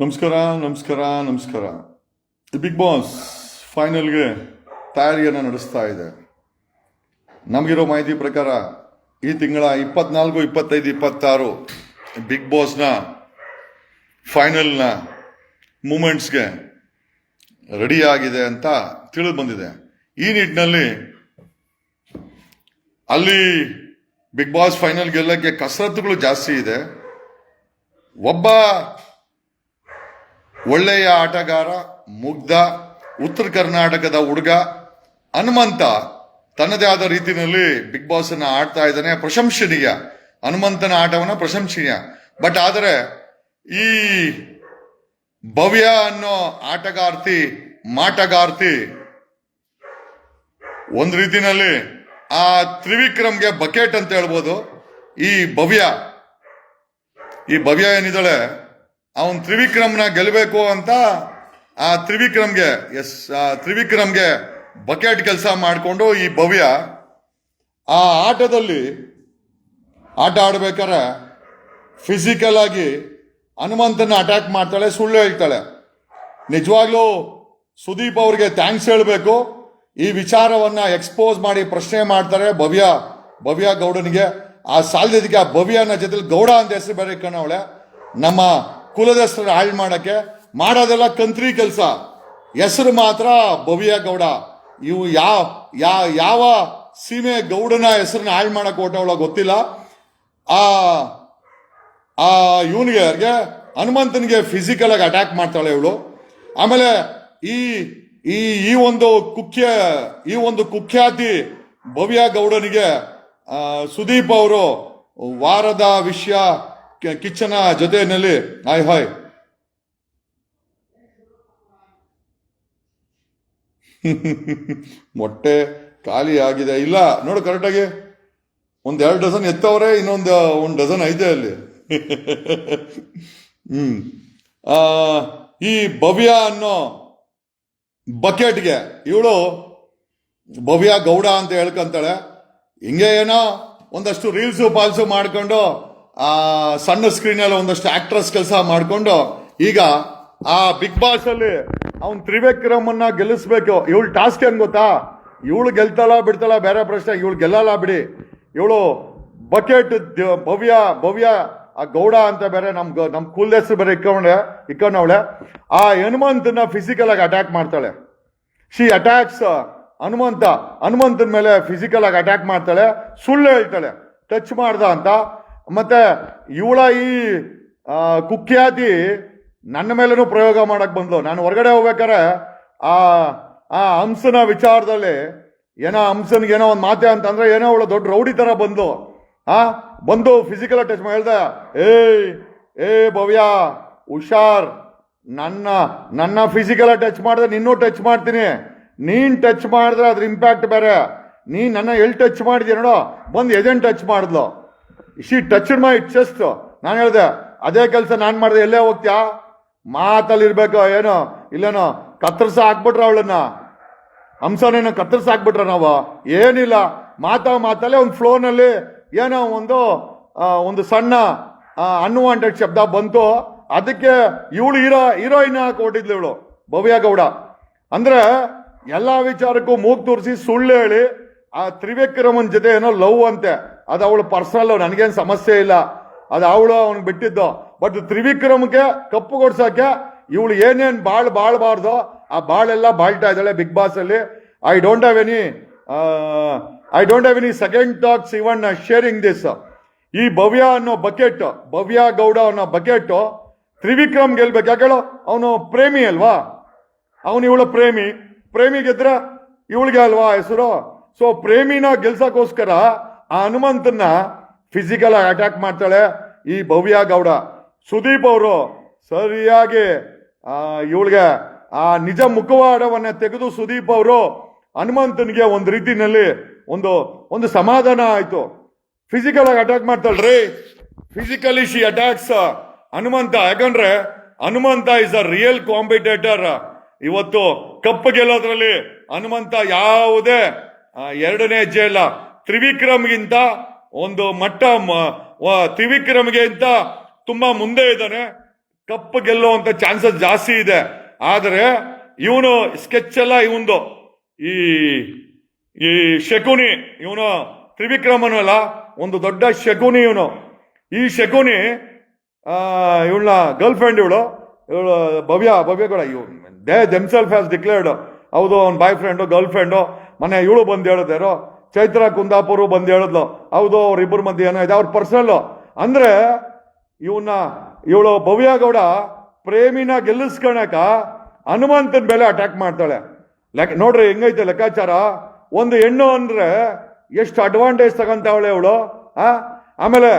ನಮಸ್ಕಾರ ನಮಸ್ಕಾರ ನಮಸ್ಕಾರ. ಬಿಗ್ ಬಾಸ್ ಫೈನಲ್ಗೆ ತಯಾರಿಯನ್ನು ನಡೆಸ್ತಾ ಇದೆ. ನಮಗಿರೋ ಮಾಹಿತಿ ಪ್ರಕಾರ, ಈ ತಿಂಗಳ ಇಪ್ಪತ್ನಾಲ್ಕು, ಇಪ್ಪತ್ತೈದು, ಇಪ್ಪತ್ತಾರು ಬಿಗ್ ಬಾಸ್ನ ಫೈನಲ್ನ ಮೂಮೆಂಟ್ಸ್ಗೆ ರೆಡಿ ಆಗಿದೆ ಅಂತ ತಿಳಿದು ಬಂದಿದೆ. ಈ ನಿಟ್ಟಿನಲ್ಲಿ ಅಲ್ಲಿ ಬಿಗ್ ಬಾಸ್ ಫೈನಲ್ ಗೆಲ್ಲಕ್ಕೆ ಕಸರತ್ತುಗಳು ಜಾಸ್ತಿ ಇದೆ. ಒಬ್ಬ ಒಳ್ಳೆಯ ಆಟಗಾರ, ಮುಗ್ಧ, ಉತ್ತರ ಕರ್ನಾಟಕದ ಹುಡುಗ ಹನುಮಂತ ತನ್ನದೇ ಆದ ರೀತಿಯಲ್ಲಿ ಬಿಗ್ ಬಾಸ್ ಅನ್ನ ಆಡ್ತಾ ಇದ್ದಾನೆ. ಪ್ರಶಂಸನೀಯ. ಹನುಮಂತನ ಆಟವನ್ನ ಪ್ರಶಂಸನೀಯ. ಬಟ್ ಆದರೆ ಈ ಭವ್ಯ ಅನ್ನೋ ಆಟಗಾರ್ತಿ, ಮಾಟಗಾರ್ತಿ ಒಂದು ರೀತಿನಲ್ಲಿ ಆ ತ್ರಿವಿಕ್ರಮ್ಗೆ ಬಕೆಟ್ ಅಂತ ಹೇಳ್ಬೋದು. ಈ ಭವ್ಯ ಈ ಭವ್ಯ ಏನಿದ್ದಾಳೆ, ಅವನ್ ತ್ರಿವಿಕ್ರಮ್ನ ಗೆಲ್ಲಬೇಕು ಅಂತ ಆ ತ್ರಿವಿಕ್ರಮ್ಗೆ, ಎಸ್, ಆ ತ್ರಿವಿಕ್ರಮ್ಗೆ ಬಕೆಟ್ ಕೆಲಸ ಮಾಡಿಕೊಂಡು ಈ ಭವ್ಯ ಆ ಆಟದಲ್ಲಿ ಆಟ ಆಡ್ಬೇಕಾರೆ ಫಿಸಿಕಲ್ ಆಗಿ ಹನುಮಂತನ ಅಟ್ಯಾಕ್ ಮಾಡ್ತಾಳೆ, ಸುಳ್ಳು ಹೇಳ್ತಾಳೆ. ನಿಜವಾಗ್ಲೂ ಸುದೀಪ್ ಅವ್ರಿಗೆ ಥ್ಯಾಂಕ್ಸ್ ಹೇಳಬೇಕು. ಈ ವಿಚಾರವನ್ನ ಎಕ್ಸ್ಪೋಸ್ ಮಾಡಿ ಪ್ರಶ್ನೆ ಮಾಡ್ತಾರೆ ಭವ್ಯ ಭವ್ಯ ಗೌಡನಿಗೆ. ಆ ಸಾಲದಿದ್ದಕ್ಕೆ ಆ ಭವ್ಯನ ಜೊತೆಲಿ ಗೌಡ ಅಂತ ಹೆಸರು ಬೇರೆ ಕಣವಳೆ ನಮ್ಮ ಕುಲದ ಹೆಸರು ಹಾಳು ಮಾಡಕ್ಕೆ ಮಾಡೋದೆಲ್ಲ ಕಂತ್ರಿ ಕೆಲಸ. ಹೆಸರು ಮಾತ್ರ ಭವ್ಯ ಗೌಡ. ಇವು ಯಾವ ಯಾವ ಸೀಮೆ ಗೌಡನ ಹೆಸರನ್ನ ಹಾಳು ಮಾಡೋಕೆ ಹೊಟ್ಟವಳ ಗೊತ್ತಿಲ್ಲ. ಆ ಆ ಇವನಿಗೆ ಹನುಮಂತನಿಗೆ ಫಿಸಿಕಲ್ ಆಗಿ ಅಟ್ಯಾಕ್ ಮಾಡ್ತಾಳೆ ಇವಳು. ಆಮೇಲೆ ಈ ಈ ಈ ಒಂದು ಕುಖ್ಯ, ಈ ಒಂದು ಕುಖ್ಯಾತಿ ಭವ್ಯ ಗೌಡನಿಗೆ ಸುದೀಪ್ ಅವರು ವಾರದ ವಿಷಯ ಕಿಚ್ಚನ ಜೊತೆಯಲ್ಲಿ, ಹಾಯ್ ಹಾಯ್. ಮೊಟ್ಟೆ ಖಾಲಿ ಆಗಿದೆ. ಇಲ್ಲ, ನೋಡು ಕರೆಕ್ಟಾಗಿ ಒಂದ್ ಎರಡು ಡಜನ್ ಎತ್ತವ್ರೆ, ಇನ್ನೊಂದು, ಒಂದು ಡಜನ್ ಐತೆ ಅಲ್ಲಿ. ಹ್ಮ್. ಈ ಭವ್ಯ ಅನ್ನೋ ಬಕೆಟ್ಗೆ. ಇವಳು ಭವ್ಯ ಗೌಡ ಅಂತ ಹೇಳ್ಕೊಂತಾಳೆ. ಹಿಂಗೆ ಏನೋ ಒಂದಷ್ಟು ರೀಲ್ಸು ಪಾಲ್ಸು ಮಾಡ್ಕೊಂಡು, ಆ ಸಣ್ಣ ಸ್ಕ್ರೀನಲ್ಲಿ ಒಂದಷ್ಟು ಆಕ್ಟ್ರೆಸ್ ಕೆಲಸ ಮಾಡಿಕೊಂಡು, ಈಗ ಆ ಬಿಗ್ ಬಾಸ್ ಅಲ್ಲಿ ಅವ್ನ್ ತ್ರಿವಿಕ್ರಮನ್ನ ಗೆಲ್ಲಿಸ್ಬೇಕು. ಇವಳು ಟಾಸ್ಕ್ ಏನ್ ಗೊತ್ತಾ? ಇವಳು ಗೆಲ್ತಾಳ ಬಿಡ್ತಾಳ? ಬೇರೆ ಪ್ರಶ್ನೆ. ಇವಳು ಗೆಲ್ಲಲ್ಲ ಬಿಡಿ. ಇವಳು ಬಕೆಟ್ ಭವ್ಯ ಭವ್ಯ ಆ ಗೌಡ ಅಂತ ಬೇರೆ ನಮ್ಮ ನಮ್ಮ ನಮ್ ಕುಲ್ ಹೆಸರು ಬೇರೆ ಇಕ್ಕೊಂಡೆ ಇಕ್ಕೊಂಡವಳೆ, ಆ ಹನುಮಂತನ ಫಿಸಿಕಲ್ ಆಗಿ ಅಟ್ಯಾಕ್ ಮಾಡ್ತಾಳೆ. She attacks Hanumantha. ಹನುಮಂತನ ಮೇಲೆ ಫಿಸಿಕಲ್ ಆಗಿ ಅಟ್ಯಾಕ್ ಮಾಡ್ತಾಳೆ. ಸುಳ್ಳು ಹೇಳ್ತಾಳೆ. ಟಚ್ ಮಾಡ್ದ ಅಂತ. ಮತ್ತೆ ಇವಳ ಈ ಕುಖ್ಯಾತಿ ನನ್ನ ಮೇಲೂ ಪ್ರಯೋಗ ಮಾಡಕ್ ಬಂದ್ಲು. ನಾನು ಹೊರಗಡೆ ಹೋಗ್ಬೇಕಾರೆ ಆ ಆ ಹಂಸನ ವಿಚಾರದಲ್ಲಿ ಏನೋ ಹಂಸನ್ಗೆ ಏನೋ ಒಂದು ಮಾತೆ ಅಂತಂದ್ರೆ ಏನೋ ಅವಳು ದೊಡ್ಡ ರೌಡಿ ತರ ಬಂದು ಆ, ಬಂದು ಫಿಸಿಕಲ್ ಟಚ್ ಹೇಳ್ದ, ಏಯ್, ಏ ಭವ್ಯ, ಹುಷಾರ್, ನನ್ನ ನನ್ನ ಫಿಸಿಕಲ್ ಟಚ್ ಮಾಡಿದ್ರೆ ನಿನ್ನೂ ಟಚ್ ಮಾಡ್ತೀನಿ. ನೀನ್ ಟಚ್ ಮಾಡಿದ್ರೆ ಅದ್ರ ಇಂಪ್ಯಾಕ್ಟ್ ಬೇರೆ. ನೀ ನನ್ನ ಎಲ್ಲಿ ಟಚ್ ಮಾಡಿದ್ಯಾ ನೋಡೋ, ಬಂದು ಎಜೆಂಟ್ ಟಚ್ ಮಾಡಿದ್ಲು. ಶಿ ಟಚ್ ಮೈ ಚೆಸ್ಟ್ ನಾನು ಹೇಳ್ದೆ, ಅದೇ ಕೆಲಸ ನಾನು ಮಾಡಿದೆ, ಎಲ್ಲೇ ಹೋಗ್ತೀಯಾ? ಮಾತಲ್ಲಿ ಇರಬೇಕು ಏನೋ, ಇಲ್ಲೇನೋ, ಕತ್ತರಿಸ ಹಾಕ್ಬಿಟ್ರ ಅವಳನ್ನ. ಹಂಸನೇನೋ ಕತ್ತರಿಸ ಹಾಕ್ಬಿಟ್ರ ನಾವು? ಏನಿಲ್ಲ. ಮಾತಾ ಮಾತಲ್ಲೇ ಒಂದು ಫ್ಲೋನಲ್ಲಿ ಏನೋ ಒಂದು ಒಂದು ಸಣ್ಣ ಅನ್ವಾಂಟೆಡ್ ಶಬ್ದ ಬಂತು. ಅದಕ್ಕೆ ಇವಳು ಹೀರೋ ಹೀರೋಯಿನ್ ಕೊಟ್ಟಿದ್ಲು ಇವಳು, ಭವ್ಯ ಗೌಡ. ಅಂದ್ರೆ ಎಲ್ಲಾ ವಿಚಾರಕ್ಕೂ ಮೂಗ್ ತೋರಿಸಿ ಸುಳ್ಳು ಹೇಳಿ, ಆ ತ್ರಿವಿಕ್ರಮನ್ ಜೊತೆ ಏನೋ ಲವ್ ಅಂತೆ. ಅದು ಅವಳು ಪರ್ಸನಲ್ ನನಗೇನು ಸಮಸ್ಯೆ ಇಲ್ಲ. ಅದು ಅವಳು ಅವ್ನಿಗೆ ಬಿಟ್ಟಿದ್ದು. ಬಟ್ ತ್ರಿವಿಕ್ರಮ್ಗೆ ಕಪ್ಪು ಕೊಡ್ಸಕ್ಕೆ ಇವಳು ಏನೇನ್ ಬಾಳ್ ಬಾಳ್ಬಾರ್ದು, ಆ ಬಾಳೆಲ್ಲ ಬಾಳ್ತಾ ಇದ್ದಾಳೆ ಬಿಗ್ ಬಾಸ್ ಅಲ್ಲಿ I don't have any I don't have any second talks even sharing this ಈ ಭವ್ಯ ಅನ್ನೋ ಬಕೆಟ್ ಭವ್ಯ ಗೌಡ ಅನ್ನೋ ಬಕೆಟ್ ತ್ರಿವಿಕ್ರಮ್ ಗೆಲ್ಬೇಕು. ಯಾಕೇಳು ಅವನು ಪ್ರೇಮಿ ಅಲ್ವಾ? ಅವನು ಇವಳ ಪ್ರೇಮಿ. ಪ್ರೇಮಿ ಗೆದ್ರ ಇವಳಿಗೆ ಅಲ್ವಾ ಹೆಸರು? ಸೊ ಪ್ರೇಮಿನ ಗೆಲ್ಸಕ್ಕೋಸ್ಕರ ಆ ಹನುಮಂತನ್ನ ಫಿಸಿಕಲ್ ಆಗಿ ಅಟ್ಯಾಕ್ ಮಾಡ್ತಾಳೆ ಈ ಭವ್ಯ ಗೌಡ. ಸುದೀಪ್ ಅವರು ಸರಿಯಾಗಿ ಇವಳಿಗೆ ಆ ನಿಜ ಮುಖವಾಡವನ್ನ ತೆಗೆದು ಸುದೀಪ್ ಅವರು ಹನುಮಂತನಿಗೆ ಒಂದು ರೀತಿನಲ್ಲಿ ಒಂದು ಒಂದು ಸಮಾಧಾನ ಆಯ್ತು. ಫಿಸಿಕಲ್ ಆಗಿ ಅಟ್ಯಾಕ್ ಮಾಡ್ತಾಳ್ರಿ ಫಿಸಿಕಲಿ ಶಿ ಅಟ್ಯಾಕ್ಸ್ ಹನುಮಂತ. ಯಾಕಂದ್ರೆ Hanumantha is a real competitor ಇವತ್ತು ಕಪ್ಪು ಗೆಲ್ಲೋದ್ರಲ್ಲಿ ಹನುಮಂತ ಯಾವುದೇ ಎರಡನೇ ಹೆಜ್ಜೆ ಇಲ್ಲ ತ್ರಿವಿಕ್ರಮ್ಗಿಂತ ಒಂದು ಮಟ್ಟ, ಮ- ವ- ತ್ರಿವಿಕ್ರಮ್ಗೆ ಅಂತ ತುಂಬಾ ಮುಂದೆ ಇದ್ದಾನೆ. ಕಪ್ ಗೆಲ್ಲುವಂತ ಚಾನ್ಸಸ್ ಜಾಸ್ತಿ ಇದೆ. ಆದರೆ ಇವನು ಸ್ಕೆಚ್ ಎಲ್ಲ ಇವಂದು ಈ ಈ ಶಕುನಿ ಇವನು ತ್ರಿವಿಕ್ರಮನು ಅಲ್ಲ ಒಂದು ದೊಡ್ಡ ಶಕುನಿ ಇವನು. ಈ ಶಕುನಿ ಇವಳ ಗರ್ಲ್ ಫ್ರೆಂಡ್ ಇವಳು ಇವಳು ಭವ್ಯ ಭವ್ಯ ಕೂಡ, ಇವ್ ದೇ ದೆಮ್ಸೆಲ್ಫ್ ಹ್ಯಾಸ್ ಡಿಕ್ಲೇರ್ಡ್ ಹೌದು, ಅವ್ನ ಬಾಯ್ ಫ್ರೆಂಡು ಗರ್ಲ್ ಫ್ರೆಂಡು ಮನೆ ಇವಳು ಬಂದು ಹೇಳಿದ್ರು ಚೈತ್ರ, ಕುಂದಾಪುರ ಬಂದು ಹೇಳಿದ್ಲು, ಹೌದು, ಅವ್ರಿಬ್ಬರ ಮಧ್ಯೆ ಏನೋ ಇದೆ, ಅವ್ರ ಪರ್ಸನಲ್ಲು ಅಂದ್ರೆ, ಇವನ್ನ, ಇವಳು ಭವ್ಯ ಗೌಡ ಪ್ರೇಮಿನ ಗೆಲ್ಲಿಸ್ಕೊಳಕ ಹನುಮಂತನ ಮೇಲೆ ಅಟ್ಯಾಕ್ ಮಾಡ್ತಾಳೆ. ಲೆಕ್ಕ ನೋಡ್ರಿ, ಹೆಂಗೈತೆ ಲೆಕ್ಕಾಚಾರ? ಒಂದು ಹೆಣ್ಣು ಅಂದ್ರೆ ಎಷ್ಟು ಅಡ್ವಾಂಟೇಜ್ ತಗೊಂತಾವಳೆ ಇವಳು? ಆ? ಆಮೇಲೆ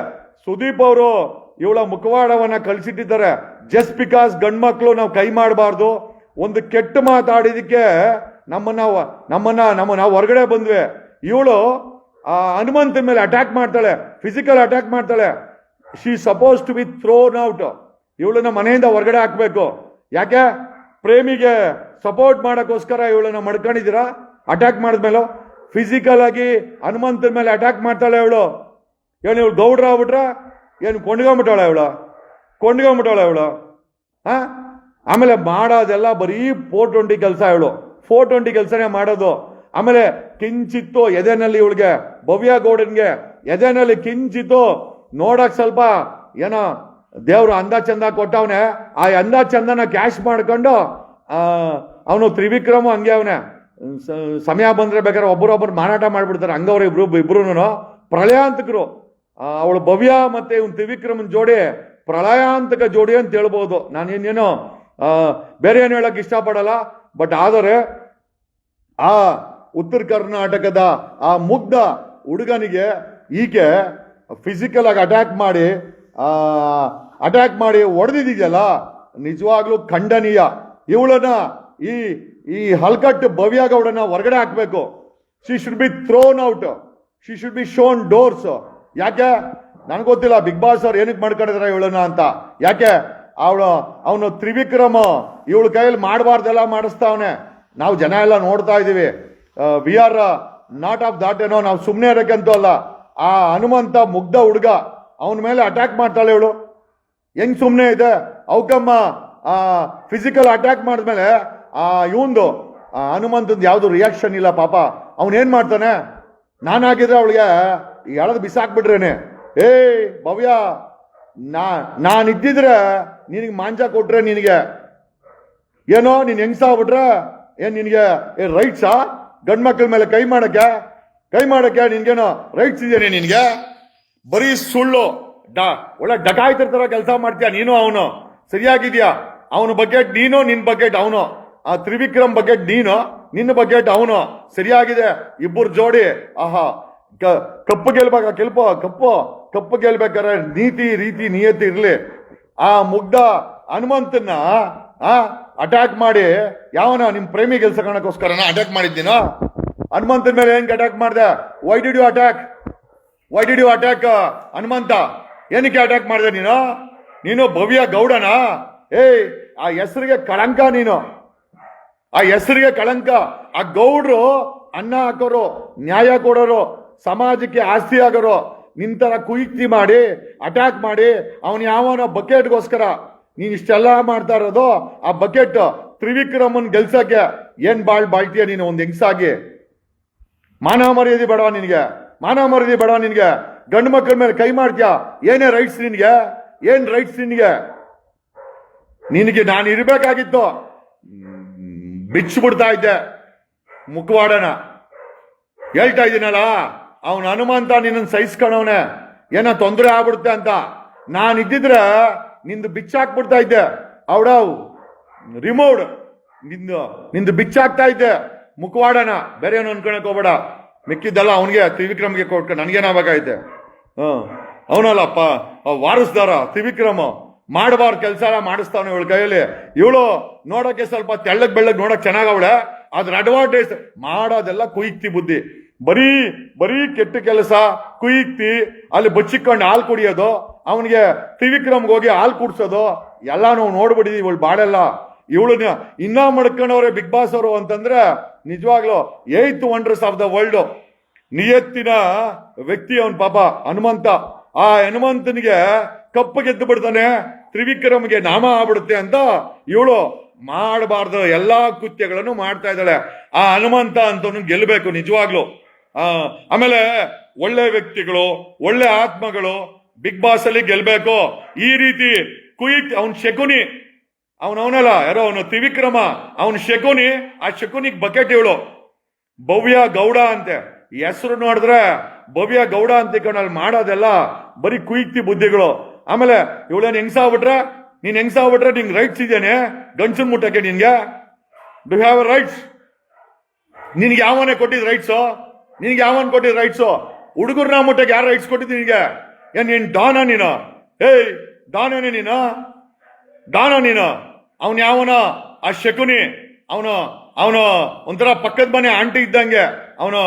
ಸುದೀಪ್ ಅವರು ಇವಳ ಮುಖವಾಡವನ್ನ ಕಳಿಸಿಟ್ಟಿದ್ದಾರೆ. ಜಸ್ಟ್ ಬಿಕಾಸ್ ಗಂಡ್ಮಕ್ಳು ನಾವು ಕೈ ಮಾಡಬಾರ್ದು, ಒಂದು ಕೆಟ್ಟ ಮಾತಾಡಿದಕ್ಕೆ ನಮ್ಮನ್ನ ನಮ್ಮನ್ನ, ನಮ್ಮ, ನಾವು ಹೊರಗಡೆ ಬಂದ್ವಿ. ಇವಳು ಆ ಹನುಮಂತ ಮೇಲೆ ಅಟ್ಯಾಕ್ ಮಾಡ್ತಾಳೆ ಫಿಸಿಕಲ್ ಅಟ್ಯಾಕ್ ಮಾಡ್ತಾಳೆ. She supposed to be thrown out ಇವಳನ್ನ ಮನೆಯಿಂದ ಹೊರಗಡೆ ಹಾಕ್ಬೇಕು. ಯಾಕೆ? ಪ್ರೇಮಿಗೆ ಸಪೋರ್ಟ್ ಮಾಡೋಕ್ಕೋಸ್ಕರ ಇವಳನ್ನ ಮಡ್ಕೊಂಡಿದ್ದೀರಾ? ಅಟ್ಯಾಕ್ ಮಾಡಿದ್ಮೇಲೆ ಫಿಸಿಕಲ್ ಆಗಿ ಹನುಮಂತನ ಮೇಲೆ ಅಟ್ಯಾಕ್ ಮಾಡ್ತಾಳೆ ಅವಳು. ಏನು ಇವಳು ಗೌಡ್ರ ಆಗ್ಬಿಟ್ರೆ? ಏನು ಕೊಂಡ್ಕೊಂಬಿಟ್ಟಾಳೆ ಅವಳು? ಕೊಂಡ್ಕೊಂಬಿಟ್ಟಾಳೆ ಅವಳು. ಹಾಂ? ಆಮೇಲೆ ಮಾಡೋದೆಲ್ಲ ಬರೀ ಫೋರ್ ಟ್ವೆಂಟಿ ಕೆಲಸ ಇವಳು. ಫೋರ್ ಟ್ವೆಂಟಿ ಕೆಲಸನೇ ಮಾಡೋದು. ಆಮೇಲೆ ಕಿಂಚಿತ್ತು ಎದೆನಲ್ಲಿ ಇವಳಿಗೆ, ಭವ್ಯ ಗೌಡನ್ಗೆ ಎದೆನಲ್ಲಿ ಕಿಂಚಿತ್ತು ನೋಡಕ್ ಸ್ವಲ್ಪ ಏನೋ ದೇವರು ಅಂದ ಚಂದ ಕೊಟ್ಟವನೇ. ಆ ಅಂದ ಚಂದನ ಕ್ಯಾಶ್ ಮಾಡ್ಕೊಂಡು ಅವನು ತ್ರಿವಿಕ್ರಮ ಹಂಗೆ ಅವನೇ. ಸಮಯ ಬಂದ್ರೆ ಬೇಕಾದ್ರೆ ಒಬ್ಬರೊಬ್ಬರು ಮಾರಾಟ ಮಾಡಿಬಿಡ್ತಾರೆ. ಹಂಗವ್ರು ಇಬ್ರು ಇಬ್ರು ಪ್ರಳಯಾಂತಕರು. ಅವಳು ಭವ್ಯ ಮತ್ತೆ ಇವ್ನು ತ್ರಿವಿಕ್ರಮನ್ ಜೋಡಿ ಪ್ರಳಯಾಂತಕ ಜೋಡಿ ಅಂತ ಹೇಳ್ಬೋದು. ನಾನು ಏನೇನೋ ಆ, ಬೇರೆ ಏನು ಹೇಳಕ್ ಇಷ್ಟಪಡಲ್ಲ ಬಟ್ ಆದರೆ ಆ ಉತ್ತರ ಕರ್ನಾಟಕದ ಆ ಮುಗ್ಧ ಹುಡುಗನಿಗೆ ಈಕೆ ಫಿಸಿಕಲ್ ಆಗಿ ಅಟ್ಯಾಕ್ ಮಾಡಿ ಅಟ್ಯಾಕ್ ಮಾಡಿ ಹೊಡೆದಿದೆಯಲ್ಲ? ನಿಜವಾಗ್ಲೂ ಖಂಡನೀಯ. ಇವಳನ್ನ ಈ ಈ ಹಲ್ಕಟ್ಟು ಭವ್ಯ ಗೌಡನ ಹೊರಗಡೆ ಹಾಕಬೇಕು. She should be thrown out she should be shown doors ಯಾಕೆ? ನನಗೆ ಗೊತ್ತಿಲ್ಲ ಬಿಗ್ ಬಾಸ್ ಅವ್ರು ಏನಕ್ಕೆ ಮಾಡ್ಕೊಂಡಿದಾರೆ ಇವಳನ್ನ ಅಂತ. ಯಾಕೆ? ಅವಳು, ಅವನು ತ್ರಿವಿಕ್ರಮ. ಇವಳ ಕೈಯಲ್ಲಿ ಮಾಡಬಾರ್ದೆಲ್ಲ ಮಾಡಿಸ್ತಾವನೆ. ನಾವು ಜನ ಎಲ್ಲ ನೋಡ್ತಾ ಇದ್ದೀವಿ we are not of that ಏನೋ, ನಾವು ಸುಮ್ಮನೆ ಇರೋಕ್ಕಂತೂ ಅಲ್ಲ. ಆ ಹನುಮಂತ ಮುಗ್ಧ ಹುಡುಗ, ಅವನ ಮೇಲೆ ಅಟ್ಯಾಕ್ ಮಾಡ್ತಾಳೆ ಇವಳು. ಹೆಂಗ್ ಸುಮ್ಮನೆ ಇದೆ? ಅವಕಮ್ಮ ಫಿಸಿಕಲ್ ಅಟ್ಯಾಕ್ ಮಾಡಿದ್ಮೇಲೆ ಆ ಇವಂದು ಹನುಮಂತಂದು ಯಾವುದು ರಿಯಾಕ್ಷನ್ ಇಲ್ಲ ಪಾಪ. ಅವನೇನ್ ಮಾಡ್ತಾನೆ? ನಾನಾಗಿದ್ರೆ ಅವಳಿಗೆ ಎಳೆದು ಬಿಸಾಕ್ಬಿಟ್ರೇನೆ. ಏಯ್, ಭವ್ಯ, ನಾ, ನಾನು ಇದ್ದಿದ್ರೆ ನಿನಗೆ ಮಾಂಜ ಕೊಟ್ರೆ ನಿನಗೆ. ಏನೋ, ನೀನ್ ಹೆಂಗ್ಸಾಗ್ಬಿಟ್ರೆ ಏನ್ ನಿನಗೆ? ಏ ರೈಟ್ಸಾ ಗಂಡು ಮಕ್ಕಳ ಮೇಲೆ ಕೈ ಮಾಡೋಕ್ಕೆ? ಕೈ ಮಾಡೋಕ್ಕೆ ನಿನಗೇನೋ ರೈಟ್ಸ್ ಇದೆಯೇ ನಿನಗೆ? ಬರೀ ಸುಳ್ಳು. ಡಾ, ಒಳ್ಳೆ ಡಕಾಯ್ತಿರ್ತಾರ ಕೆಲಸ ಮಾಡ್ತೀಯ ನೀನು ಅವನು? ಸರಿಯಾಗಿದ್ಯಾ? ಅವನ ಬಗ್ಗೆ, ನೀನು ನಿನ್ ಬಕೆಟ್ ಅವನು ಆ ತ್ರಿವಿಕ್ರಮ್ ಬಗ್ಗೆ ನೀನು, ನಿನ್ನ ಬಗ್ಗೆ ಅವನು. ಸರಿಯಾಗಿದೆ. ಇಬ್ಬರು ಜೋಡಿ. ಆಹಾ. ಕಪ್ಪು ಗೆಲ್ಬೇಕ? ಕೆಲ್ಪ ಕಪ್ಪು. ಕಪ್ಪು ಗೆಲ್ಬೇಕಾದ್ರೆ ನೀತಿ, ರೀತಿ ನಿಯತಿ ಇರಲಿ. ಆ ಮುಗ್ಧ ಹನುಮಂತನ್ನ, ಆ ಅಟ್ಯಾಕ್ ಮಾಡಿ, ಯಾವನ? ನಿಮ್ಮ ಪ್ರೇಮಿ ಗೆಲ್ಸಕೋಣಕ್ಕೋಸ್ಕರನ ಅಟ್ಯಾಕ್ ಮಾಡಿದ್ದೀನೋ? ಹನುಮಂತನ ಮೇಲೆ ಹೆಂಗ್ ಅಟ್ಯಾಕ್ ಮಾಡಿದೆ? Why did you attack why did you attack Hanumantha? ಏನಕ್ಕೆ ಅಟ್ಯಾಕ್ ಮಾಡಿದೆ ನೀನು? ನೀನು ಭವ್ಯ ಗೌಡನ? ಏಯ್, ಆ ಹೆಸರಿಗೆ ಕಳಂಕ ನೀನು. ಆ ಹೆಸರಿಗೆ ಕಳಂಕ. ಆ ಗೌಡ್ರು ಅನ್ನ ಹಾಕೋರು, ನ್ಯಾಯ ಕೊಡೋರು, ಸಮಾಜಕ್ಕೆ ಆಸ್ತಿ ಆಗೋರು, ನಿಂತರ ಕುಯುಕ್ತಿ ಮಾಡಿ ಅಟ್ಯಾಕ್ ಮಾಡಿ, ಅವನು ಯಾವನ ಬಕೆಟ್ಗೋಸ್ಕರ ನೀನು ಇಷ್ಟೆಲ್ಲ ಮಾಡ್ತಾ ಇರೋದು, ಆ ಬಕೆಟ್ ತ್ರಿವಿಕ್ರಮನ್ ಗೆಲ್ಸಕ್ಕೆ ಏನ್ ಬಾಳ್ ಬಾಳ್ತೀಯ ನೀನು ಒಂದು ಹೆಂಗ್ಸಾಗಿ? ಮಾನವ ಮರ್ಯಾದಿ ಬೇಡವಾ ನಿನಗೆ? ಮಾನವ ಮರ್ಯಾದಿ ಬೇಡವಾ ನಿನಗೆ? ಗಂಡು ಮಕ್ಕಳ ಮೇಲೆ ಕೈ ಮಾಡ್ತೀಯ? ಏನೇ ರೈಟ್ಸ್ ನಿನಗೆ? ಏನ್ ರೈಟ್ಸ್ ನಿನಗೆ? ನಿನಗೆ ನಾನು ಇರಬೇಕಾಗಿತ್ತು. ಬಿಚ್ಚಿಬಿಡ್ತಾ ಇದ್ದೆ ಮುಖವಾಡನ. ಹೇಳ್ತಾ ಇದ್ದೀನಲ್ಲ ಅವನ ಹನುಮಂತ ನಿನ್ನ ಸಹಿಸ್ಕೊಂಡವನೆ ಏನೋ ತೊಂದರೆ ಆಗ್ಬಿಡುತ್ತೆ ಅಂತ. ನಾನು ಇದ್ದಿದ್ರೆ ನಿಂದು ಬಿಚ್ಚಾಕ್ಬಿಡ್ತಾ ಇದ್ದೆ. ಅವಡವ್ ರಿಮೋಡ್ ನಿಂದು ನಿಂದು ಬಿಚ್ಚಾಕ್ತಾ ಇದ್ದೆ ಮುಖವಾಡನ. ಬೇರೆ ಏನು ಅನ್ಕೊಳಕ್ ಹೋಗ್ಬೇಡ. ಮಿಕ್ಕಿದ್ದಲ್ಲ ಅವನಿಗೆ, ತ್ರಿವಿಕ್ರಮ್ಗೆ ಕೊಟ್ಕೊಂಡು ನನಗೇನಾಗಬೇಕಾಯ್ತೆ ಹ್ಞೂ ಅವನಲ್ಲಪ್ಪ ವಾರಸ್ದಾರ, ತ್ರಿವಿಕ್ರಮ. ಮಾಡಬಾರ್ದು ಕೆಲಸ ಮಾಡಿಸ್ತಾವನೆ ಇವಳ ಕೈಯಲ್ಲಿ. ಇವಳು ನೋಡೋಕೆ ಸ್ವಲ್ಪ ತೆಳ್ಳಗ್ ಬೆಳ್ಳಗ್ ನೋಡಕ್ ಚೆನ್ನಾಗವಳೆ ಅದ್ರ ಅಡ್ವಾಂಟೇಜ್ ಮಾಡೋದೆಲ್ಲ ಕುಯ್ತಿ ಬುದ್ಧಿ. ಬರೀ ಬರೀ ಕೆಟ್ಟ ಕೆಲಸ, ಕುಯುಕ್ತಿ, ಅಲ್ಲಿ ಬಚ್ಚಿಕೊಂಡು ಹಾಲು ಕುಡಿಯೋದು, ಅವನಿಗೆ ತ್ರಿವಿಕ್ರಮ್ಗೆ ಹೋಗಿ ಹಾಲು ಕುಡ್ಸೋದು, ಎಲ್ಲ ನಾವು ನೋಡ್ಬಿಡಿದ್ವಿ ಇವಳು ಬಾಳೆಲ್ಲ. ಇವಳನ್ನ ಇನ್ನ ಮಡ್ಕೊಂಡವ್ರೆ ಬಿಗ್ ಬಾಸ್ ಅವರು ಅಂತಂದ್ರೆ ನಿಜವಾಗ್ಲು eight wonders of the world ನಿಯತ್ತಿನ ವ್ಯಕ್ತಿ ಅವನ್ ಪಾಪ ಹನುಮಂತ. ಆ ಹನುಮಂತನಿಗೆ ಕಪ್ಪು ಗೆದ್ದು ಬಿಡ್ತಾನೆ. ತ್ರಿವಿಕ್ರಮ್ಗೆ ನಾಮ ಆಗ್ಬಿಡುತ್ತೆ ಅಂತ ಇವಳು ಮಾಡಬಾರ್ದು. ಎಲ್ಲಾ ಕೃತ್ಯಗಳನ್ನು ಮಾಡ್ತಾ ಇದ್ದಾಳೆ. ಆ ಹನುಮಂತ ಅಂತವನು ಗೆಲ್ಲಬೇಕು ನಿಜವಾಗ್ಲು. ಆ, ಆಮೇಲೆ ಒಳ್ಳೆ ವ್ಯಕ್ತಿಗಳು, ಒಳ್ಳೆ ಆತ್ಮಗಳು ಬಿಗ್ ಬಾಸ್ ಅಲ್ಲಿ ಗೆಲ್ಬೇಕು. ಈ ರೀತಿ ಕುಯಿಕ್ ಅವನ್ ಶಕುನಿ ಅವನವನಲ್ಲ ಯಾರೋ ಅವನು, ತ್ರಿವಿಕ್ರಮ, ಅವನ್ ಶಕುನಿ, ಆ ಶಕುನಿಗೆ ಬಕೆಟ್ ಇವಳು. ಭವ್ಯ ಗೌಡ ಅಂತೆ. ಹೆಸರು ನೋಡಿದ್ರೆ ಭವ್ಯ ಗೌಡ ಅಂತ ಅಲ್ಲಿ ಮಾಡೋದೆಲ್ಲ ಬರೀ ಕುಯ್ತಿ ಬುದ್ಧಿಗಳು. ಆಮೇಲೆ ಇವಳೇನ್ ಹೆಂಗ್ಸಾಗ್ಬಿಟ್ರೆ ನೀನ್ ಹೆಂಗ್ಸಾಗ್ಬಿಟ್ರೆ ನಿಂಗೆ ರೈಟ್ಸ್ ಇದೇನೆ, ಗಂಡಸನ್ ಮುಟ್ಟಕ್ಕೆ ನಿನ್ಗೆ. ಡು ಹ್ಯಾವ್ ರೈಟ್ಸ್ ನಿನ್ಗೆ ಯಾವನೇ ಕೊಟ್ಟಿದ್ ರೈಟ್ಸು ನಿನ್ಗೆ ಯಾವನ್ ಕೊಟ್ಟಿದ್ ರೈಟ್ಸು ಹುಡುಗರ್ನ ಮುಟ್ಟಕ್ಕೆ ಯಾರು ರೈಟ್ಸ್ ಕೊಟ್ಟಿದ್ ನಿನ್ಗೆ? ಏನ್ ನೀನ್ ಡಾನ ನೀನು? ಏಯ್ ಡಾನೇ ನೀನು ಡಾನ ನೀನು? ಅವನ್ ಯಾವನ? ಆ ಶಕುನಿ. ಅವನು ಅವನು ಒಂಥರ ಪಕ್ಕದ ಮನೆ ಆಂಟಿ ಇದ್ದಂಗೆ. ಅವನು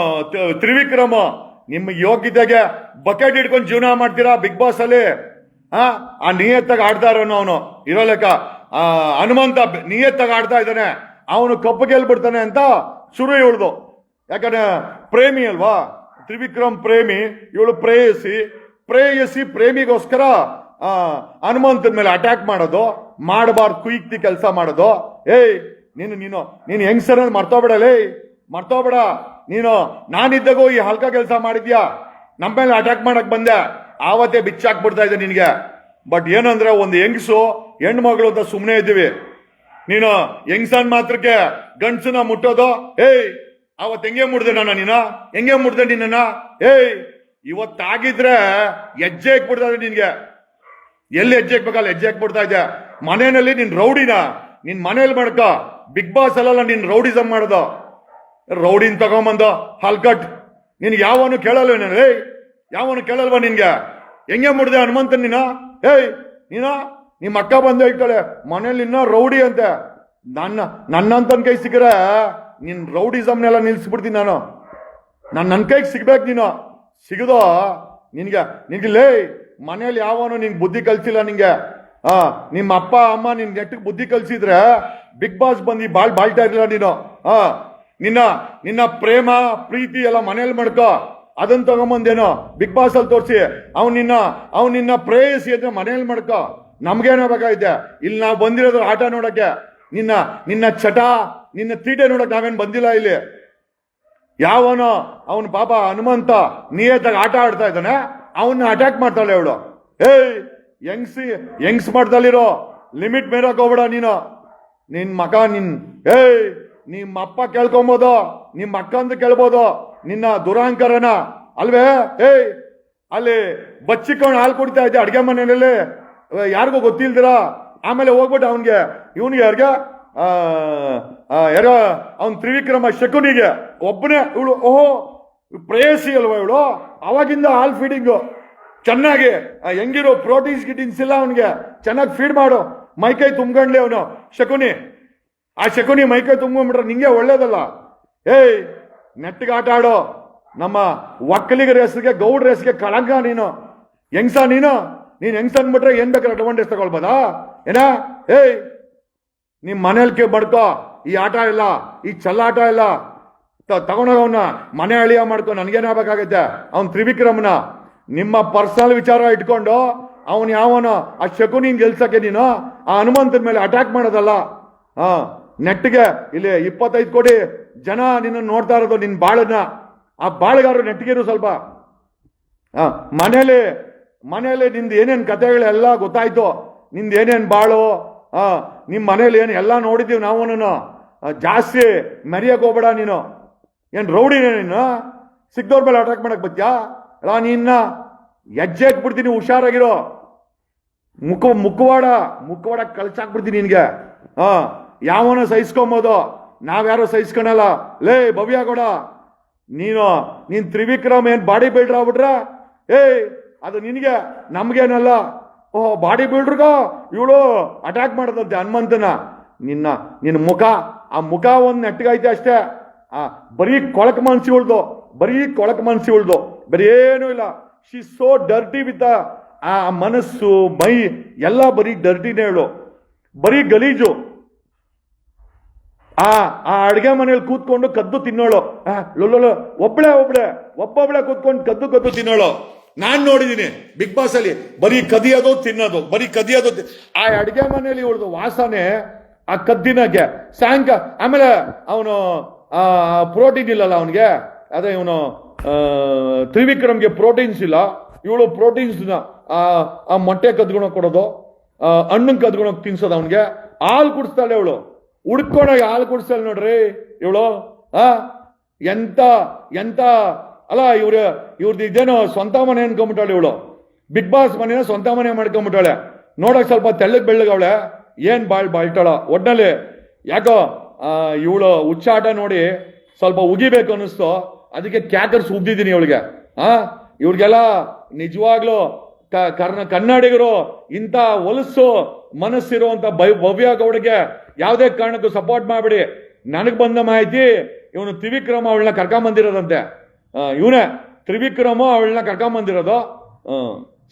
ತ್ರಿವಿಕ್ರಮ. ನಿಮ್ಮ ಯೋಗ್ಯತೆಗೆ ಬಕೆಟ್ ಇಟ್ಕೊಂಡು ಜೀವನ ಮಾಡ್ತೀರಾ ಬಿಗ್ ಬಾಸ್ ಅಲ್ಲಿ? ಆ ನಿಯತ್ತಾಗ ಆಡ್ತಾ ಇರೋನು ಅವನು. ಇರೋ ಲೆಕ್ಕ. ಹನುಮಂತ ನಿಯತ್ತಾಗಿ ಆಡ್ತಾ ಇದ್ದಾನೆ. ಅವನು ಕಪ್ಪು ಗೆಲ್ಬಿಡ್ತಾನೆ ಅಂತ ಶುರು ಇವಳ್ದು. ಯಾಕಂದ್ರೆ ಪ್ರೇಮಿ ಅಲ್ವಾ? ತ್ರಿವಿಕ್ರಮ್ ಪ್ರೇಮಿ, ಇವಳು ಪ್ರೇಯಸಿ. ಪ್ರೇಯಸಿ ಪ್ರೇಮಿಗೋಸ್ಕರ ಹನುಮಂತನ ಮೇಲೆ ಅಟ್ಯಾಕ್ ಮಾಡೋದು, ಮಾಡಬಾರ್ದು, ಕುಯ್ತಿ ಕೆಲಸ ಮಾಡೋದು. ಏಯ್, ನೀನು ನೀನು ನೀನು ಹೆಂಗ್ಸರ ಮರ್ತೋಬೇಡಲೇ ಮರ್ತೋಬೇಡ ನೀನು, ನಾನಿದ್ದಾಗೂ ಈ ಹಲ್ಕ ಕೆಲಸ ಮಾಡಿದ್ಯಾ? ನಮ್ಮ ಮೇಲೆ ಅಟ್ಯಾಕ್ ಮಾಡಕ್ ಬಂದೆ. ಆವತ್ತೇ ಬಿಚ್ಚಾಕ್ಬಿಡ್ತಾ ಇದೆ ನಿನಗೆ. ಬಟ್ ಏನಂದ್ರೆ ಒಂದು ಹೆಂಗಸು, ಹೆಣ್ಮಗಳು ಅಂತ ಸುಮ್ಮನೆ ಇದ್ದೀವಿ. ನೀನು ಹೆಂಗ್ಸನ್ ಮಾತ್ರಕ್ಕೆ ಗಂಡ್ಸನ ಮುಟ್ಟೋದು? ಏಯ್ ಅವತ್ ಹೆಂಗೆ ಮುಡ್ದೆ ನಾನು ನೀನ? ಹೆಂಗೆ ಮುಡ್ದೆ ನಿನ್ನ ಏಯ್, ಇವತ್ತಾಗಿದ್ರೆ ಹೆಜ್ಜೆ ಹಾಕ್ಬಿಡ್ತಾ ಇದೆ ನಿನ್ಗೆ. ಎಲ್ಲಿ ಹೆಜ್ಜೆ ಹಾಕ್ಬೇಕಲ್ಲ ಹೆಜ್ಜೆ ಹಾಕ್ಬಿಡ್ತಾ ಇದೆ. ಮನೆಯಲ್ಲಿ ನಿನ್ ರೌಡಿನ, ನಿನ್ ಮನೇಲಿ ಮಾಡ್ಕ. ಬಿಗ್ ಬಾಸ್ ಅಲ್ಲ ನಿನ್ ರೌಡಿಸಮ್ ಮಾಡೋದು. ರೌಡಿನ್ ತಗೊಂಬಂದ, ಹಲ್ಕಟ್. ನಿನ್ ಯಾವನು ಕೇಳಲ್ಲ ಏಯ್ ಯಾವನು ಕೇಳಲ್ವ ನಿನ್ಗೆ? ಹೆಂಗೆ ಮುಡ್ದೆ ಹನುಮಂತ ನೀನ? ಏಯ್ ನೀನ? ನಿಮ್ಮ ಅಕ್ಕ ಬಂದು ಹೇಳ್ತಾಳೆ ಮನೇಲಿ ಇನ್ನ ರೌಡಿ ಅಂತೆ. ನನ್ನ, ನನ್ನಂತನ ಕೈ ಸಿಕ್ಕರೆ ನಿನ್ ರೌಡಿಸಮ್ನೆಲ್ಲ ನಿಲ್ಸ್ಬಿಡ್ತೀನಿ ನಾನು. ನಾನು ನನ್ನ ಕೈಗೆ ಸಿಗ್ಬೇಕು ನೀನು. ಸಿಗದೋ? ನಿನ್ಗೆ ನಿನ್ಗೆ ಲೇಯ್ ಮನೇಲಿ ಯಾವನು ನಿನ್ಗೆ ಬುದ್ಧಿ ಕಲ್ಸಿಲ್ಲ ನಿಂಗೆ? ಆ, ನಿಮ್ಮ ಅಪ್ಪ, ಅಮ್ಮ ನಿನ್ ನೆಟ್ಟಿಗೆ ಬುದ್ಧಿ ಕಲ್ಸಿದ್ರೆ ಬಿಗ್ ಬಾಸ್ ಬಂದು ಬಾಳ್ ಬಾಳ್ತಾ ಇರಲಿಲ್ಲ ನೀನು. ಆ, ನಿನ್ನ ನಿನ್ನ ಪ್ರೇಮ, ಪ್ರೀತಿ ಎಲ್ಲ ಮನೇಲಿ ಮಾಡ್ಕೋ. ಅದನ್ನ ತಗೊಂಬಂದೇನೋ ಬಿಗ್ ಬಾಸ್ ಅಲ್ಲಿ ತೋರಿಸಿ, ಅವ್ನು ನಿನ್ನ ಅವ್ನು ನಿನ್ನ ಪ್ರೇಯಸಿ ಅಂದ್ರೆ ಮನೇಲಿ ಮಾಡ್ಕೋ. ನಮ್ಗೇನೋ ಬೇಕಾಗಿದೆ ಇಲ್ಲಿ ನಾವು ಬಂದಿರೋದು ಆಟ ನೋಡಕ್ಕೆ, ನಿನ್ನ ನಿನ್ನ ಚಟ, ನಿನ್ನ ತೀಟೆ ನೋಡಕ್ ನಾವೇನು ಬಂದಿಲ್ಲ ಇಲ್ಲಿ. ಯಾವನೋ, ಅವನ ಪಾಪ ಹನುಮಂತ ನಿಯತ್ತಾಗಿ ಆಟ ಆಡ್ತಾ ಇದ್ದಾನೆ ಅವನ್ನ ಅಟ್ಯಾಕ್ ಮಾಡ್ತಾಳೆ ಅವಳು ಏಯ್, ಯಂಗ್ಸಿ ಹೆಂಗ್ಸ್ ಮಾಡ್ತಾಳಿರೋ ಲಿಮಿಟ್ ಮೇರಕ್ ಹೋಗ್ಬೇಡ ನೀನು. ನಿನ್ ಮಗ ನಿನ್, ಏಯ್ ನಿಮ್ಮ ಅಪ್ಪ ಕೇಳ್ಕೊಬೋದು ನಿಮ್ಮ ಅಕ್ಕಂದು ಕೇಳ್ಬೋದು. ನಿನ್ನ ದುರಾಂಕರನ, ಅಲ್ವೇ? ಏಯ್ ಅಲ್ಲಿ ಬಚ್ಚಿಕೊಂಡು ಹಾಲು ಕುಡಿತಾ ಇದ್ದೆ ಅಡ್ಗೆ ಮನೆಯಲ್ಲಿ ಯಾರಿಗೂ ಗೊತ್ತಿಲ್ದಿರ? ಆಮೇಲೆ ಹೋಗ್ಬಿಟ್ಟು ಅವನಿಗೆ, ಇವನಿಗೆ ಯಾರಿಗೆ? ಯಾರೋ, ಅವನ್ ತ್ರಿವಿಕ್ರಮ ಶಕುನಿಗೆ. ಒಬ್ಬನೇ ಇವಳು, ಓಹೋ, ಪ್ರೇಯಸಿ ಅಲ್ವಾ ಇವಳು? ಅವಾಗಿಂದ ಹಾಲ್ ಫೀಡಿಂಗು. ಚೆನ್ನಾಗಿ ಹೆಂಗಿರೋ ಪ್ರೋಟೀನ್ಸ್ ಗಿಟೀನ್ಸ್ ಇಲ್ಲ ಅವನಿಗೆ. ಚೆನ್ನಾಗಿ ಫೀಡ್ ಮಾಡು. ಮೈಕೈ ತುಂಬ್ಕೊಂಡ್ಲಿ ಅವನು. ಶಕುನಿ, ಆ ಶಕುನಿ ಮೈಕೈ ತುಂಬ್ಕೊಂಡ್ಬಿಟ್ರೆ ನಿಂಗೆ ಒಳ್ಳೇದಲ್ಲ. ಏಯ್ ನೆಟ್ಟಿಗೆ ಆಟ ಆಡೋ ನಮ್ಮ ಒಕ್ಕಲಿಗ ರೇಸ್ಗೆ ಗೌಡ್ರ ರೇಸ್ಗೆ ಕಳಂಕ ನೀನು. ಹೆಂಗ್ಸ ನೀನು? ನೀನು ಹೆಂಗ್ಸ ಅನ್ಬಿಟ್ರೆ ಏನ್ ಬೇಕಾದ್ರೆ ಅಡ್ವಾಂಟೇಜ್ ತಗೊಳ್ಬೋದಾ? ಏನ? ಏಯ್! ನಿಮ್ ಮನೇಲಿ ಬಡ್ಕೋ, ಈ ಆಟ ಇಲ್ಲ, ಈ ಚಲ್ಲಾಟ ಇಲ್ಲ. ತಗೊಂಡೋಗ ಅವನ್ನ ಮನೆ ಅಳಿಯ ಮಾಡ್ಕೊ ನನ್ಗೇನಾಗಬೇಕಾಗತ್ತೆ ಅವ್ನು ತ್ರಿವಿಕ್ರಮನ. ನಿಮ್ಮ ಪರ್ಸನಲ್ ವಿಚಾರ ಇಟ್ಕೊಂಡು ಅವನು ಯಾವನು, ಆ ಶಕುನಿನ್ ಗೆಲ್ಸಕ್ಕೆ ನೀನು, ಆ ಹನುಮಂತನ ಮೇಲೆ ಅಟ್ಯಾಕ್ ಮಾಡೋದಲ್ಲ. ಹಾ ನೆಟ್ಗೆ ಇಲ್ಲಿ ಇಪ್ಪತ್ತೈದು ಕೋಟಿ ಜನ ನಿನ್ನ ನೋಡ್ತಾ ಇರೋದು ನಿನ್ನ ಬಾಳನ್ನ. ಆ ಬಾಳಗಾರರು ನೆಟ್ಟಿಗೆರು ಸ್ವಲ್ಪ. ಮನೇಲಿ ಮನೇಲಿ ನಿಂದು ಏನೇನ್ ಕತೆಗಳೆಲ್ಲ ಗೊತ್ತಾಯ್ತು, ನಿಂದು ಏನೇನ್ ಬಾಳು, ಆ, ನಿಮ್ ಮನೇಲಿ ಏನು ಎಲ್ಲ ನೋಡಿದ್ದೀವಿ ನಾವು ಜಾಸ್ತಿ ಮರಿಯಕ್ಕೆ ಹೋಗ್ಬೇಡ ನೀನು. ಏನು ರೌಡಿನೇ ನೀನು ಸಿಕ್ದವ್ರ ಮೇಲೆ ಅಟ್ಯಾಕ್ ಮಾಡಕ್ ಬತ್ಯಾ ಅಲ್ಲ ನಿನ್ನ ಹೆಜ್ಜೆ ಹಾಕ್ಬಿಡ್ತೀನಿ ಹುಷಾರಾಗಿರೋ. ಮುಖ ಮುಖವಾಡ ಮುಖವಾಡ ಕಳ್ಸಾಕ್ಬಿಡ್ತೀನಿ ನಿನ್ಗೆ. ಹಾಂ ಯಾವನ ಸಹಿಸ್ಕೊಂಬೋದು? ನಾವ್ಯಾರೋ ಸಹಿಸ್ಕೊಳಲ್ಲ. ಲೇ, ಭವ್ಯ ಕೊಡ ನೀನು, ನೀನ್ ತ್ರಿವಿಕ್ರಮ್ ಏನ್ ಬಾಡಿ ಬಿಲ್ಡರ್ ಆಗ್ಬಿಟ್ರ? ಏಯ್, ಅದು ನಿನಗೆ, ನಮ್ಗೇನಲ್ಲ. ಓಹ್ ಬಾಡಿ ಬಿಲ್ಡರ್ಗ, ಇವಳು ಅಟ್ಯಾಕ್ ಮಾಡದಂತೆ ಹನುಮಂತನ. ನಿನ್ನ ನಿನ್ನ ಮುಖ, ಆ ಮುಖ ಒಂದ್ ನೆಟ್ಟಗೈತೆ ಅಷ್ಟೇ. ಆ, ಬರೀ ಕೊಳಕ್ ಮನ್ಸಿ ಉಳ್ದು, ಬರೀ ಕೊಳಕ್ ಮನ್ಸಿ ಉಳ್ದು, ಬರೀ ಏನೂ ಇಲ್ಲ. ಶಿ ಸೋ ಡರ್ಟಿ ವಿತ್ ಆ ಮನಸ್ಸು, ಮೈ, ಎಲ್ಲ ಬರೀ ಡರ್ಟಿನೇ ಹೇಳು ಬರೀ ಗಲೀಜು. ಆ ಆ ಅಡುಗೆ ಮನೇಲಿ ಕೂತ್ಕೊಂಡು ಕದ್ದು ತಿನ್ನೋಳು. ಆ, ಲೊಲ್ಲೊಲ್ಲ ಒಬ್ಳೆ ಒಬ್ಳೆ ಒಬ್ಬೊಬ್ಳೆ ಕೂತ್ಕೊಂಡು ಕದ್ದು ಕದ್ದು ತಿನ್ನೋಳು. ನಾನು ನೋಡಿದ್ದೀನಿ ಬಿಗ್ ಬಾಸ್ ಅಲ್ಲಿ ಬರೀ ಕದಿಯೋದು ತಿನ್ನೋದು ಬರೀ ಕದಿಯೋದು ಆ ಅಡುಗೆ ಮನೆಯಲ್ಲಿ ಇವಳದು ವಾಸನೆ ಆ ಕದ್ದಿನಾಗೆ ಸಾಯಂಕ ಆಮೇಲೆ ಅವನು ಪ್ರೋಟೀನ್ ಇಲ್ಲಲ್ಲ ಅವನಿಗೆ? ಅದೇ ಇವನು ತ್ರಿವಿಕ್ರಮ್ಗೆ ಪ್ರೋಟೀನ್ಸ್ ಇಲ್ಲ. ಇವಳು ಪ್ರೋಟೀನ್ಸ್ ಆ ಮೊಟ್ಟೆ ಕದ್ಕೊಳಕ್ ಕೊಡೋದು ಹಣ್ಣು ಕದ್ಕೊಳಕ್ ತಿನ್ಸೋದು ಅವನಿಗೆ. ಹಾಲು ಕುಡಿಸ್ತಾಳೆ ಇವಳು ಹುಡ್ಕೊಂಡೋಗಿ ಹಾಲು ಕುಡಿಸಲ್ ನೋಡ್ರಿ ಇವಳು. ಆ? ಎಂತ ಎಂತ? ಅಲ್ಲ, ಇವ್ರ ಇವ್ರದ್ದು ಇದೇನೋ ಸ್ವಂತ ಮನೆ ಅನ್ಕೊಂಬಿಟ್ಟಾಳೆ ಇವಳು. ಬಿಗ್ ಬಾಸ್ ಮನೇನ ಸ್ವಂತ ಮನೆ ಮಾಡ್ಕೊಂಬಿಟ್ಟಾಳೆ. ನೋಡಕ್ ಸ್ವಲ್ಪ ತೆಳ್ಳಗ್ ಬೆಳ್ಳಗವಳೆ. ಏನ್ ಬಾಳ್ ಬಾಳ್ತಾಳ. ಒಟ್ನಲ್ಲಿ ಯಾಕೋ ಇವಳು ಉಚ್ಚಾಟ ನೋಡಿ ಸ್ವಲ್ಪ ಉಗಿಬೇಕು ಅನ್ನಿಸ್ತು. ಅದಕ್ಕೆ ಕ್ಯಾಕರ್ಸ್ ಉಗ್ದಿದ್ದೀನಿ ಇವಳಿಗೆ. ಆ? ಇವ್ರಿಗೆಲ್ಲ ನಿಜವಾಗ್ಲೂ ಕರ್ನ ಕನ್ನಡಿಗರು ಇಂಥ ಹೊಲಸು ಮನಸ್ಸಿರುವಂತ ಭವ್ಯ ಗೌಡ್ಗೆ ಯಾವುದೇ ಕಾರಣಕ್ಕೂ ಸಪೋರ್ಟ್ ಮಾಡ್ಬಿಡಿ. ನನಗೆ ಬಂದ ಮಾಹಿತಿ ಇವನು ತ್ರಿವಿಕ್ರಮ ಅವಳನ್ನ ಕರ್ಕೊಂಬಂದಿರೋದಂತೆ. ಇವನೇ ತ್ರಿವಿಕ್ರಮ ಅವಳನ್ನ ಕರ್ಕೊಂಬಂದಿರೋದು.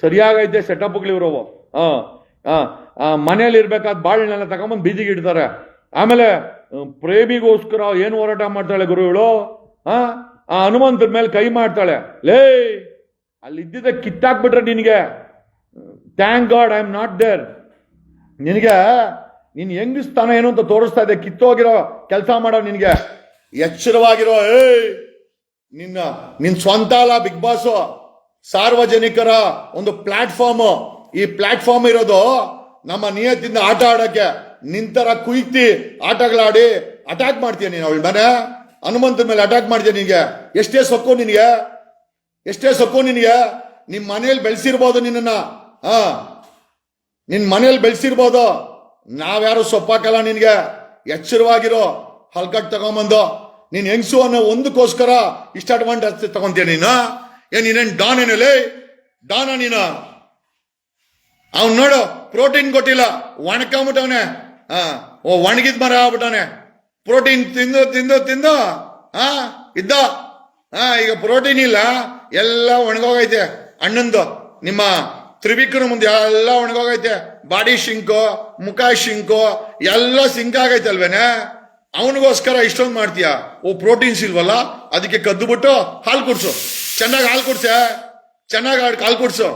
ಸರಿಯಾಗೈತೆ ಸೆಟಪ್ಗಳು ಇವ್ರವು ಮನೇಲಿ ಇರ್ಬೇಕಾದ ಬಾಳನ್ನೆಲ್ಲ ತಗೊಂಬಂದು ಬೀದಿಗೆ ಇಡ್ತಾರೆ. ಆಮೇಲೆ ಪ್ರೇಮಿಗೋಸ್ಕರ ಏನು ಹೋರಾಟ ಮಾಡ್ತಾಳೆ ಗುರು ಇವಳು? ಆ ಆ ಹನುಮಂತರ ಮೇಲೆ ಕೈ ಮಾಡ್ತಾಳೆ. ಲೇ ಅಲ್ಲಿ ಇದ್ದಿದ್ದ ಕಿತ್ತಾಕ್ಬಿಟ್ರೆ ನಿನಗೆ. Thank God I am not there ನಿನಗೆ ನೀನ್ ಹೆಂಗಿಸ್ತಾನ ಏನು ಅಂತ ತೋರಿಸ್ತಾ ಇದೆ? ಕಿತ್ತೋಗಿರೋ ಕೆಲಸ ಮಾಡೋ ನಿನ್ಗೆ. ಎಚ್ಚರವಾಗಿರೋ, ಏಯ್, ನಿನ್ನ, ನಿನ್ ಸ್ವಂತ ಅಲ್ಲ ಬಿಗ್ ಬಾಸ್. ಸಾರ್ವಜನಿಕರ ಒಂದು ಪ್ಲಾಟ್ಫಾರ್ಮ್. ಈ ಪ್ಲಾಟ್ಫಾರ್ಮ್ ಇರೋದು ನಮ್ಮ ನಿಯತ್ತಿಂದ ಆಟ ಆಡಕ್ಕೆ. ನಿಂತರ ಕುಯ್ತಿ ಆಟಗಳಾಡಿ ಅಟ್ಯಾಕ್ ಮಾಡ್ತೀಯ ನೀನು ಅವಳ ಮನೆ ಹನುಮಂತನ ಮೇಲೆ ಅಟ್ಯಾಕ್ ಮಾಡ್ತೀಯ ನಿನಗೆ? ಎಷ್ಟೇ ಸೊಕ್ಕು ನಿನಗೆ? ಎಷ್ಟೇ ಸೊಕ್ಕು ನಿನಗೆ? ನಿಮ್ಮ ಮನೇಲಿ ಬೆಳೆಸಿರ್ಬೋದು ನಿನ್ನನ್ನ. ಹಾ ನಿನ್ನ ಮನೇಲಿ ಬೆಳೆಸಿರ್ಬೋದು. ನಾವ್ಯಾರು ಸೊಪ್ಪಾಕಲ್ಲ ನಿನಗೆ? ಎಚ್ಚರವಾಗಿರೋ, ಹಲ್ಕಟ್ ತಗೊಂಬಂದು, ನೀನು ಹೆಂಗಸು ಅನ್ನೋ ಒಂದಕ್ಕೋಸ್ಕರ ಇಷ್ಟ ಅಡ್ವಾಂಟೇಜ್ ತಗೊಂತೀಯ ನೀನು? ಏನ್ ನೀನೇನ್ ಡಾನ್ ಏನಲ್ಲಿ? ಡಾನ ನೀನು? ಅವ್ನ್ ನೋಡು, ಪ್ರೋಟೀನ್ ಕೊಟ್ಟಿಲ್ಲ. ಒಣಕೊಂಬಿಟ್ಟವನೆ ಹಾ ಓ, ಒಣಗಿದ ಮರ ಆಗ್ಬಿಟ್ಟವನೆ. ಪ್ರೋಟೀನ್ ತಿಂದು ತಿಂದು ತಿಂದು ಹಾ ಇದ್ದ. ಹಾ ಈಗ ಪ್ರೋಟೀನ್ ಇಲ್ಲ, ಎಲ್ಲ ಒಣಗೋಗೈತೆ. ಅಣ್ಣಂದು ನಿಮ್ಮ ತ್ರಿವಿಕ್ರಮ ಮುಂದೆ ಎಲ್ಲ ಒಣಗೋಗೈತೆ. ಬಾಡಿ ಶಿಂಕು, ಮುಖ ಶಿಂಕು, ಎಲ್ಲ ಸಿಂಕ್ ಆಗೈತೆ ಅಲ್ವೇನೆ? ಅವನಿಗೋಸ್ಕರ ಇಷ್ಟೊಂದು ಮಾಡ್ತೀಯ? ಓ, ಪ್ರೋಟೀನ್ಸ್ ಇಲ್ವಲ್ಲ? ಅದಕ್ಕೆ ಕದ್ದು ಬಿಟ್ಟು ಹಾಲು ಕುಡ್ಸು. ಚೆನ್ನಾಗಿ ಹಾಲು ಕುಡ್ಸೆ. ಚೆನ್ನಾಗಿ ಹಾಲು ಕುಡ್ಸು.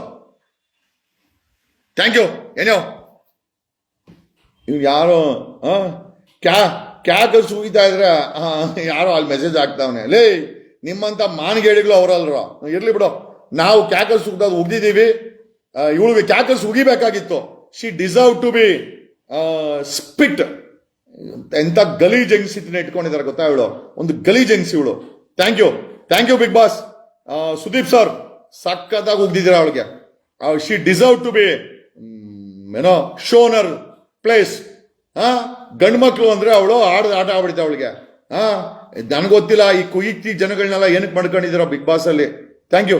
ಥ್ಯಾಂಕ್ ಯು ಏನೋ? ಇವ್ ಯಾರೋ ಕ್ಯಾ ಕ್ಯಾ ಕ್ಯಾಕರ್ ಸುಗಿತಾ ಇದ್ರೆ ಯಾರೋ ಅಲ್ಲಿ ಮೆಸೇಜ್ ಆಗ್ತಾವನೆ ಲೇ, ನಿಮ್ಮಂತ ಮಾನ್ಗೇಡಿಗಳು ಅವರಲ್ರ. ಇರ್ಲಿ ಬಿಡು. ನಾವು ಕ್ಯಾಕರ್ ಸುಗ್ದಾಗ ಉಗ್ದಿದ್ದೀವಿ. ಇವಳಿಗೆ ಕ್ಯಾಕರ್ಸ್ ಉಗಿಬೇಕಾಗಿತ್ತು. She deserve to be spit ಎಂತ ಗಲೀಜ್ ಹೆಂಗ್ಸಿನ ಇಟ್ಕೊಂಡಿದ್ದಾರೆ ಗೊತ್ತಾ ಇವಳು? ಒಂದು ಗಲಿ ಜೆನ್ಸಿ ಇವಳು. Thank you thank you big boss Sudeep sir ಸಕ್ಕತ್ತಾಗಿ ಉಗ್ದಿದ್ದೀರ ಅವಳಿಗೆ? ಶಿ ಡಿಸರ್ವ್ ಟು ಬಿ ಏನೋ ಶೋನರ್ ಪ್ಲೇಸ್ ಹಾ ಗಂಡು ಮಕ್ಕಳು ಅಂದ್ರೆ ಅವಳು ಆಡ, ಆಟ ಆಡ್ಬಿಡ್ತಾಳೆ ಅವಳಿಗೆ. ಹಾ ನನಗೊತ್ತಿಲ್ಲ ಈ ಕುಯಿತಿ ಜನಗಳನ್ನೆಲ್ಲ ಏನಕ್ಕೆ ಮಾಡ್ಕೊಂಡಿದ್ದೀರ ಬಿಗ್ ಬಾಸ್ ಅಲ್ಲಿ? Thank you